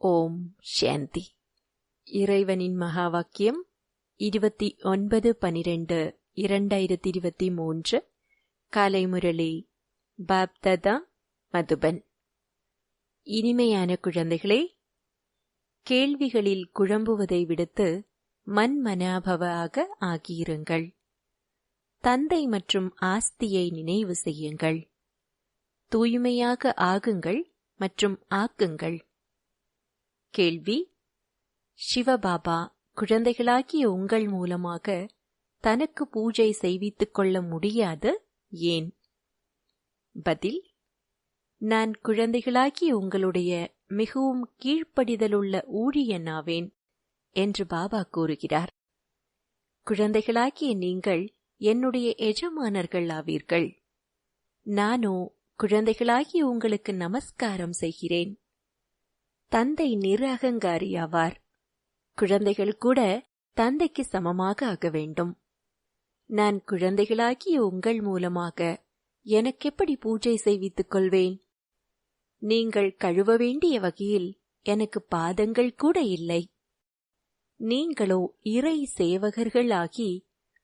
ஓம் சாந்தி. இறைவனின் மகா வாக்கியம் இருபத்தி ஒன்பது பனிரெண்டு இரண்டாயிரத்தி இருபத்தி மூன்று காலை முரளி பாப்ததா மதுபன். இனிமையான குழந்தைகளே கேள்விகளில் குழம்புவதை விடுத்து மன்மனாபவாக ஆகியிருங்கள். தந்தை மற்றும் ஆஸ்தியை நினைவு செய்யுங்கள். தூய்மையாக ஆகுங்கள் மற்றும் ஆக்குங்கள். கேள்வி சிவபாபா குழந்தைகளாகிய உங்கள் மூலமாக தனக்கு பூஜை செய்வித்துக் கொள்ள முடியாது? ஏன்? பதில் நான் குழந்தைகளாகிய உங்களுடைய மிகவும் கீழ்ப்படிதலுள்ள ஊழியனாவேன் என்று பாபா கூறுகிறார். குழந்தைகளாகிய நீங்கள் என்னுடைய எஜமானர்கள் ஆவீர்கள். நானோ குழந்தைகளாகிய உங்களுக்கு நமஸ்காரம் செய்கிறேன். தந்தை நிரகங்காரியாவார் குழந்தைகள் கூட தந்தைக்கு சமமாக ஆக வேண்டும். நான் குழந்தைகளாகிய உங்கள் மூலமாக எனக்கெப்படி பூஜை செய்வித்துக் கொள்வேன்? நீங்கள் கழுவ வேண்டிய வகையில் எனக்கு பாதங்கள் கூட இல்லை. நீங்களோ இறை சேவகர்களாகி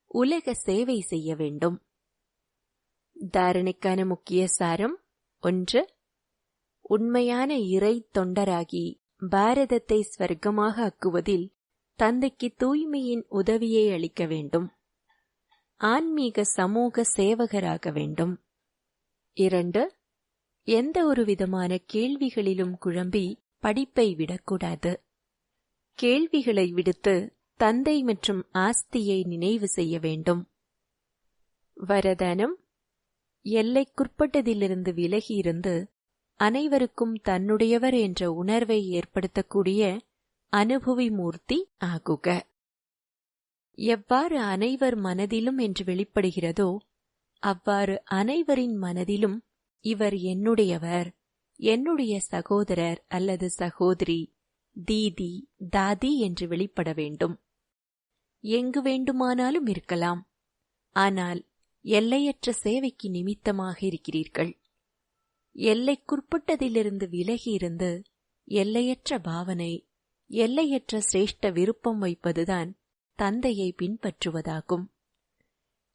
உலக சேவை செய்ய வேண்டும். தாரணைக்கான முக்கிய சாரம் ஒன்று உண்மையான இறை தொண்டராகி பாரதத்தை ஸ்வர்க்கமாக ஆக்குவதில் தந்தைக்கு தூய்மையின் உதவியை அளிக்க வேண்டும். ஆன்மீக சமூக சேவகராக வேண்டும். இரண்டு எந்த ஒரு விதமான கேள்விகளிலும் குழம்பி படிப்பை விடக்கூடாது. கேள்விகளை விடுத்து தந்தை மற்றும் ஆஸ்தியை நினைவு செய்ய வேண்டும். வரதானம் எல்லைக்குட்பட்டதிலிருந்து விலகியிருந்து அனைவருக்கும் தன்னுடையவர் என்ற உணர்வை ஏற்படுத்தக்கூடிய அனுபவி மூர்த்தி ஆகுக. எவ்வாறு அனைவர் மனதிலும் என்று வெளிப்படுகிறதோ அவ்வாறு அனைவரின் மனதிலும் இவர் என்னுடையவர் என்னுடைய சகோதரர் அல்லது சகோதரி தீதி தாதி என்று வெளிப்பட வேண்டும். எங்கு வேண்டுமானாலும் இருக்கலாம். ஆனால் எல்லையற்ற சேவைக்கு நிமித்தமாக இருக்கிறீர்கள். எல்லைக்குட்பட்டதிலிருந்து விலகியிருந்து எல்லையற்ற பாவனை எல்லையற்ற சிரேஷ்ட விருப்பம் வைப்பதுதான் தந்தையை பின்பற்றுவதாகும்.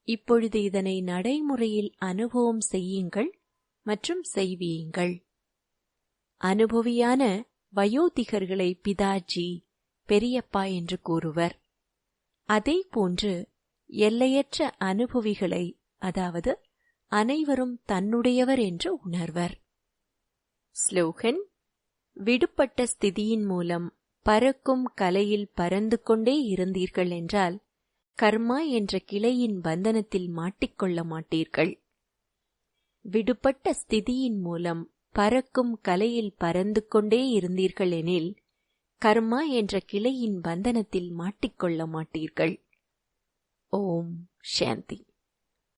இப்பொழுது இதனை நடைமுறையில் அனுபவம் செய்யுங்கள் மற்றும் செய்வியுங்கள் அனுபவியான வயோதிகர்களை பிதாஜி பெரியப்பா என்று கூறுவர். அதே போன்று எல்லையற்ற அனுபவிகளை அதாவது அனைவரும் தன்னுடையவர் என்று உணர்வர். ஸ்லோகன் விடுபட்ட ஸ்திதியின் மூலம் பறக்கும் கலையில் பறந்து கொண்டே இருந்தீர்கள் என்றால் கர்மா என்ற கிளையின் பந்தனத்தில் மாட்டிக்கொள்ள மாட்டீர்கள். விடுபட்ட ஸ்திதியின் மூலம் பறக்கும் கலையில் பறந்து கொண்டே இருந்தீர்கள் எனில் கர்மா என்ற கிளையின் பந்தனத்தில் மாட்டிக்கொள்ள மாட்டீர்கள். ஓம் சாந்தி.